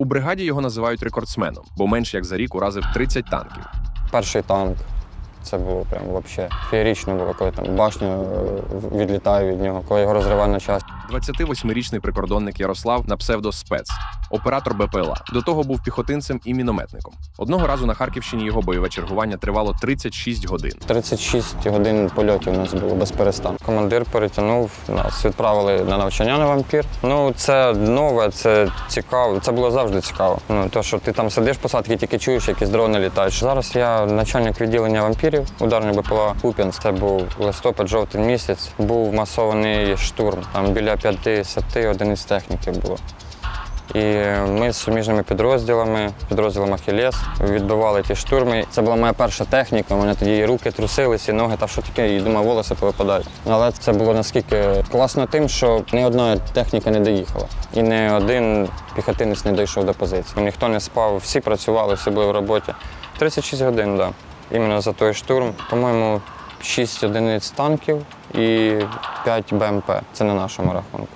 У бригаді його називають рекордсменом, бо менш як за рік уразив 30 танків. Перший танк. Це було прям вообще феєрично було, коли там башню відлітаю від нього, коли його розриває на час. 28-річний прикордонник Ярослав на псевдо спец, оператор БПЛА. До того був піхотинцем і мінометником. Одного разу на Харківщині його бойове чергування тривало 36 годин. 36 годин польотів у нас було без перестанку. Командир перетягнув нас, відправили на навчання на вампір. Ну це нове, це цікаво. Це було завжди цікаво. Ну то, що ти там сидиш в посадці, тільки чуєш, якісь дрони літають. Зараз я начальник відділення вампірів, ударний БПЛА Куп'янськ. Це був листопад, жовтий місяць. Був масований штурм. Там біля 50 одиниць техніки було. І ми з суміжними підрозділами, підрозділом Ахілес, відбивали ті штурми. Це була моя перша техніка. У мене тоді і руки трусилися, і ноги, та що таке, і думав, волоси повипадають. Але це було наскільки класно тим, що ні одна техніка не доїхала. І ні один піхотинець не дійшов до позиції. Ніхто не спав, всі працювали, всі були в роботі. 36 годин. Да. Іменно за той штурм. По-моєму, 6 одиниць танків і 5 БМП. Це на нашому рахунку.